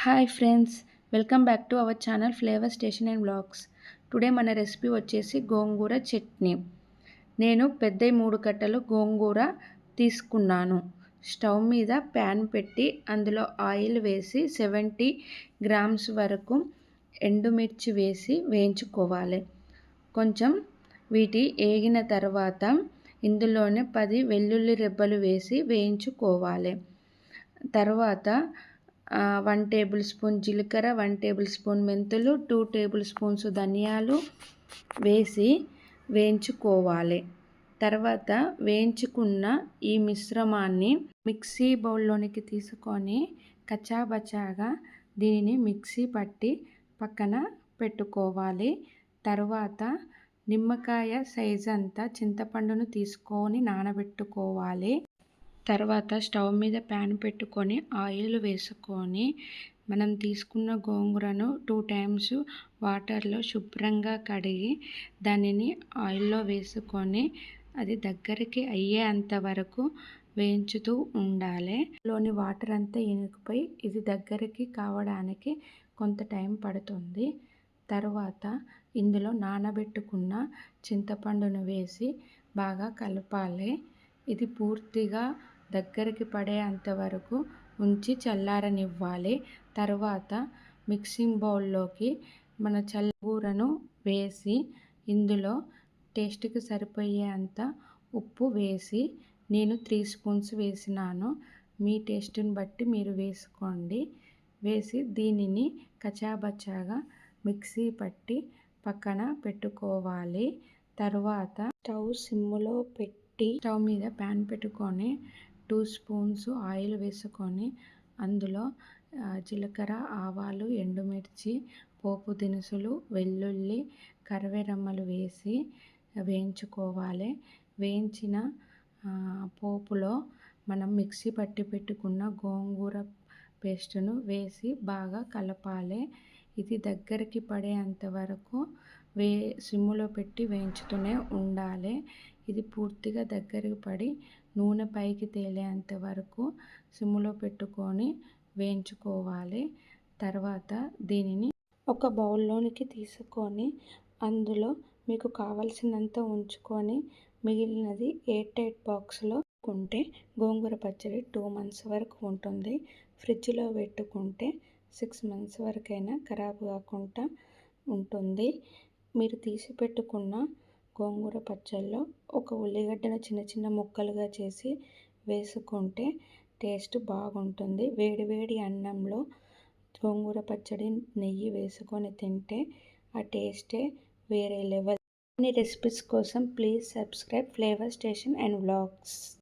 Hi friends welcome back to our channel flavour station and blogs today మన recipe వచ్చేసి గోంగూర చట్నీ. నేను పెద్ద మూడు కట్టలు గోంగూర తీసుకున్నాను. స్టవ్ మీద ప్యాన్ పెట్టి అందులో ఆయిల్ వేసి సెవెంటీ గ్రామ్స్ వరకు ఎండుమిర్చి వేసి వేయించుకోవాలి. కొంచెం వీటి ఏగిన తర్వాత ఇందులోనే పది వెల్లుల్లి రెబ్బలు వేసి వేయించుకోవాలి. తర్వాత వన్ టేబుల్ స్పూన్ జీలకర్ర వన్ టేబుల్ స్పూన్ మెంతులు టూ టేబుల్ స్పూన్స్ ధనియాలు వేసి వేయించుకోవాలి. తర్వాత వేయించుకున్న ఈ మిశ్రమాన్ని మిక్సీ బౌల్లోనికి తీసుకొని కచాబచాగా దీనిని మిక్సీ పట్టి పక్కన పెట్టుకోవాలి. తర్వాత నిమ్మకాయ సైజ్ అంతా చింతపండును తీసుకొని నానబెట్టుకోవాలి. తర్వాత స్టవ్ మీద ప్యాన్ పెట్టుకొని ఆయిల్ వేసుకొని మనం తీసుకున్న గోంగూరను టూ టైమ్స్ వాటర్లో శుభ్రంగా కడిగి దానిని ఆయిల్లో వేసుకొని అది దగ్గరికి అయ్యేంత వరకు వేయించుతూ ఉండాలి. లోని వాటర్ అంతా ఇనుకుపోయి ఇది దగ్గరికి కావడానికి కొంత టైం పడుతుంది. తర్వాత ఇందులో నానబెట్టుకున్న చింతపండును వేసి బాగా కలపాలి. ఇది పూర్తిగా దగ్గరికి పడేంత వరకు ఉంచి చల్లారనివ్వాలి. తర్వాత మిక్సింగ్ బౌల్లోకి మన చల్లగూరను వేసి ఇందులో టేస్ట్కి సరిపోయేంత ఉప్పు వేసి నేను త్రీ స్పూన్స్ వేసినాను. మీ టేస్ట్ని బట్టి మీరు వేసుకోండి. వేసి దీనిని కచాబచాగా మిక్సీ పట్టి పక్కన పెట్టుకోవాలి. తర్వాత స్టవ్ సిమ్లో పెట్టి స్టవ్ మీద ప్యాన్ పెట్టుకొని టూ స్పూన్స్ ఆయిల్ వేసుకొని అందులో జీలకర్ర ఆవాలు ఎండుమిర్చి పోపు దినుసులు వెల్లుల్లి కరివేరమ్మలు వేసి వేయించుకోవాలి. వేయించిన పోపులో మనం మిక్సీ పట్టి పెట్టుకున్న గోంగూర పేస్టును వేసి బాగా కలపాలి. ఇది దగ్గరికి పడేంత వరకు వే సిమ్ములో పెట్టి వేయించుతూనే ఉండాలి. ఇది పూర్తిగా దగ్గరకు పడి నూనె పైకి తేలేంత వరకు సిమ్లో పెట్టుకొని వేయించుకోవాలి. తర్వాత దీనిని ఒక బౌల్లోనికి తీసుకొని అందులో మీకు కావలసినంత ఉంచుకొని మిగిలినది ఎయిర్ టైట్ బాక్స్లో ఉంటే గోంగూర పచ్చడి టూ మంత్స్ వరకు ఉంటుంది. ఫ్రిడ్జ్లో పెట్టుకుంటే సిక్స్ మంత్స్ వరకైనా ఖరాబ్ కాకుండా ఉంటుంది. మీరు తీసి పెట్టుకున్న గోంగూర పచ్చళ్ళు ఒక ఉల్లిగడ్డను చిన్న చిన్న ముక్కలుగా చేసి వేసుకుంటే టేస్ట్ బాగుంటుంది. వేడివేడి అన్నంలో గోంగూర పచ్చడి నెయ్యి వేసుకొని తింటే ఆ టేస్టే వేరే లెవెల్. అన్ని రెసిపీస్ కోసం please subscribe flavour station and vlogs.